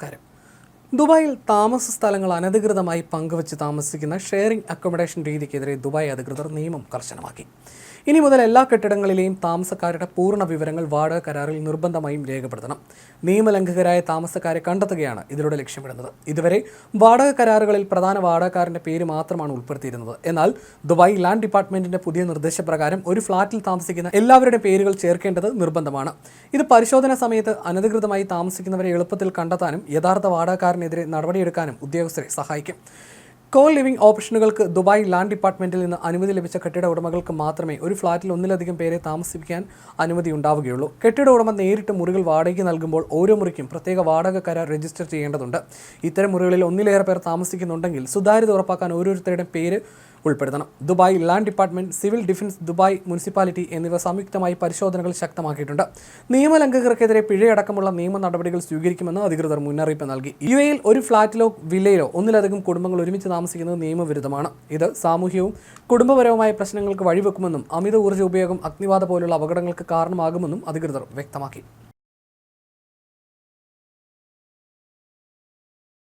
നമസ്കാരം ദുബായിൽ താമസ സ്ഥലങ്ങൾ അനധികൃതമായി പങ്കുവച്ച് താമസിക്കുന്ന ഷെയറിംഗ് അക്കോമഡേഷൻ രീതിക്കെതിരെ ദുബായ് അധികൃതർ നിയമം കർശനമാക്കി. ഇനി മുതൽ എല്ലാ കെട്ടിടങ്ങളിലെയും താമസക്കാരുടെ പൂർണ വിവരങ്ങൾ വാടക കരാറിൽ നിർബന്ധമായും രേഖപ്പെടുത്തണം. നിയമലംഘകരായ താമസക്കാരെ കണ്ടെത്തുകയാണ് ഇതിലൂടെ ലക്ഷ്യമിടുന്നത്. ഇതുവരെ വാടക കരാറുകളിൽ പ്രധാന വാടകക്കാരന്റെ പേര് മാത്രമാണ് ഉൾപ്പെടുത്തിയിരുന്നത്. എന്നാൽ ദുബായ് ലാൻഡ് ഡിപ്പാർട്ട്മെന്റിന്റെ പുതിയ നിർദ്ദേശപ്രകാരം ഒരു ഫ്ളാറ്റിൽ താമസിക്കുന്ന എല്ലാവരുടെ പേരുകൾ ചേർക്കേണ്ടത് നിർബന്ധമാണ്. ഇത് പരിശോധന സമയത്ത് അനധികൃതമായി താമസിക്കുന്നവരെ എളുപ്പത്തിൽ കണ്ടെത്താനും യഥാർത്ഥ വാടകക്കാരനെതിരെ നടപടിയെടുക്കാനും ഉദ്യോഗസ്ഥരെ സഹായിക്കും. കോ ലിവിംഗ് ഓപ്ഷനുകൾക്ക് ദുബായ് ലാൻഡ് ഡിപ്പാർട്ട്മെന്റിൽ നിന്ന് അനുമതി ലഭിച്ച കെട്ടിട ഉടമകൾക്ക് മാത്രമേ ഒരു ഫ്ളാറ്റിൽ ഒന്നിലധികം പേരെ താമസിപ്പിക്കാൻ അനുമതി ഉണ്ടാവുകയുള്ളൂ. കെട്ടിട ഉടമ നേരിട്ട് മുറികൾ വാടകയ്ക്ക് നൽകുമ്പോൾ ഓരോ മുറിക്കും പ്രത്യേക വാടക കരാർ രജിസ്റ്റർ ചെയ്യേണ്ടതുണ്ട്. ഇത്തരം മുറികളിൽ ഒന്നിലേറെ പേർ താമസിക്കുന്നുണ്ടെങ്കിൽ സുതാര്യത ഉറപ്പാക്കാൻ ഓരോരുത്തരുടെയും പേര് ഉൾപ്പെടുത്തണം. Dubai land department civil defence Dubai municipality എന്നിവ സംയുക്തമായി പരിശോധനകൾ ശക്തമാക്കിയിട്ടുണ്ട്. നിയമലംഘകർക്കെതിരെ പിഴയടക്കമുള്ള നിയമ നടപടികൾ സ്വീകരിക്കുമെന്ന് അധികൃതർ മുന്നറിയിപ്പ് നൽകി. യു എയിൽ ഒരു ഫ്ളാറ്റിലോ വില്ലയിലോ ഒന്നിലധികം കുടുംബങ്ങൾ ഒരുമിച്ച് താമസിക്കുന്നത് നിയമവിരുദ്ധമാണ്. ഇത് സാമൂഹ്യവും കുടുംബപരവുമായ പ്രശ്നങ്ങൾക്ക് വഴിവെക്കുമെന്നും അമിത ഊർജ ഉപയോഗം അഗ്നിബാധ പോലുള്ള അപകടങ്ങൾക്ക് കാരണമാകുമെന്നും അധികൃതർ വ്യക്തമാക്കി.